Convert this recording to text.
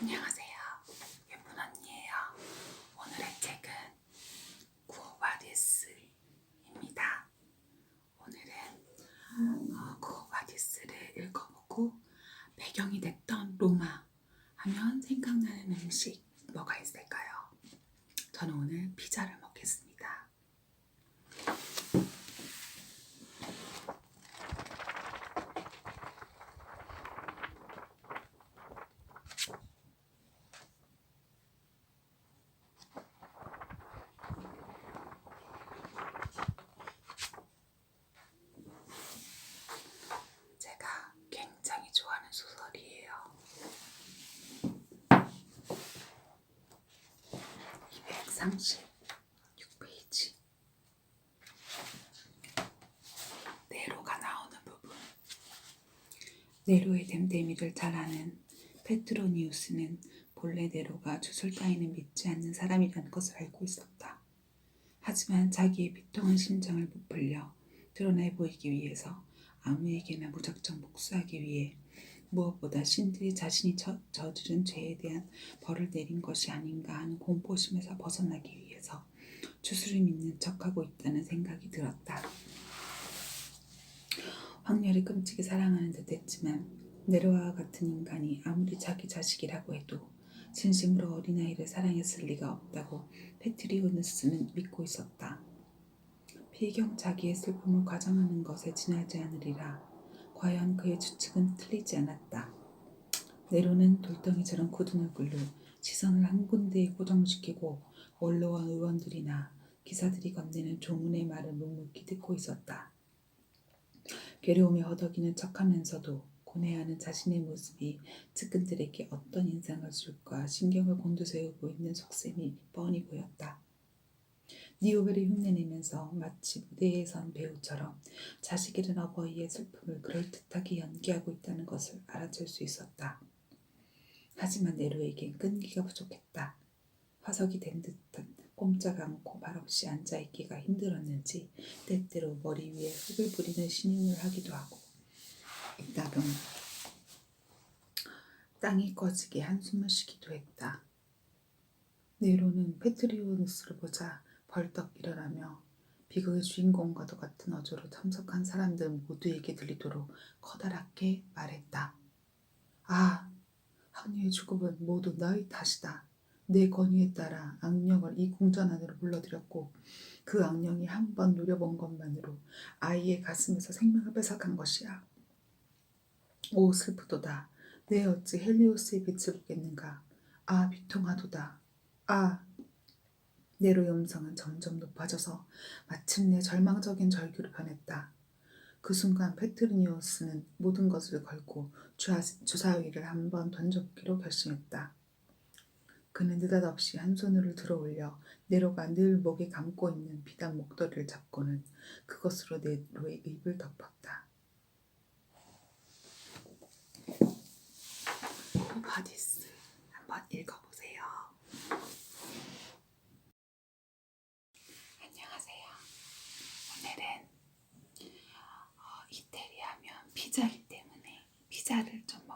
안녕하세요. 예쁜 언니예요. 오늘의 책은 구호바디스입니다. 오늘은 어, 구호바디스를 읽어보고 배경이 됐던 로마 하면 생각나는 음식 뭐가 있을까요? 저는 오늘 피자를 먹겠습니다. 제가 굉장히 좋아하는 소설이에요. 236페이지. 네로가 나오는 부분. 네로의 댐댐이를 잘 아는 페트로니우스는 본래 네로가 주술 따위는 믿지 않는 사람이라는 것을 알고 있었다. 하지만 자기의 비통한 심정을 부풀려 드러내 보이기 위해서 아무에게나 무작정 복수하기 위해 무엇보다 신들이 자신이 저, 저지른 죄에 대한 벌을 내린 것이 아닌가 하는 공포심에서 벗어나기 위해서 주술을 믿는 척하고 있다는 생각이 들었다. 황렬이 끔찍이 사랑하는 듯 했지만 네로와 같은 인간이 아무리 자기 자식이라고 해도 진심으로 어린아이를 사랑했을 리가 없다고 페트리오누스는 믿고 있었다. 비경 자기의 슬픔을 과장하는 것에 지나지 않으리라. 과연 그의 추측은 틀리지 않았다. 네로는 돌덩이처럼 굳은 얼굴로 시선을 한 군데에 고정시키고 원로와 의원들이나 기사들이 건네는 조문의 말을 묵묵히 듣고 있었다. 괴로움에 허덕이는 척하면서도 고뇌하는 자신의 모습이 측근들에게 어떤 인상을 줄까 신경을 곤두세우고 있는 속셈이 뻔히 보였다. 니오벨을 흉내내면서 마치 무대에 선 배우처럼 자식 잃은 어버이의 슬픔을 그럴듯하게 연기하고 있다는 것을 알아챌 수 있었다. 하지만 네로에겐 끈기가 부족했다. 화석이 된 듯한 꼼짝 않고 말없이 앉아있기가 힘들었는지 때때로 머리 위에 흙을 뿌리는 신용을 하기도 하고 이따금 땅이 꺼지게 한숨을 쉬기도 했다. 네로는 페트리오누스를 보자 벌떡 일어나며 비극의 주인공과도 같은 어조로 참석한 사람들 모두에게 들리도록 커다랗게 말했다. 아, 학녀의 죽음은 모두 너희 탓이다. 내 권위에 따라 악령을 이 궁전 안으로 불러들였고 그 악령이 한번 누려본 것만으로 아이의 가슴에서 생명을 뺏어간 것이야. 오 슬프도다. 내 어찌 헬리오스의 빛을 보겠는가. 아 비통하도다. 아 네로의 음성은 점점 높아져서 마침내 절망적인 절규로 변했다. 그 순간 페트르니오스는 모든 것을 걸고 주사위를 한번 던져보기로 결심했다. 그는 느닷없이 한 손으로 들어 올려 네로가 늘 목에 감고 있는 비단 목도리를 잡고는 그것으로 네로의 입을 덮었다. 바디스 오늘은 어, 이태리 하면 피자기 때문에 피자를 좀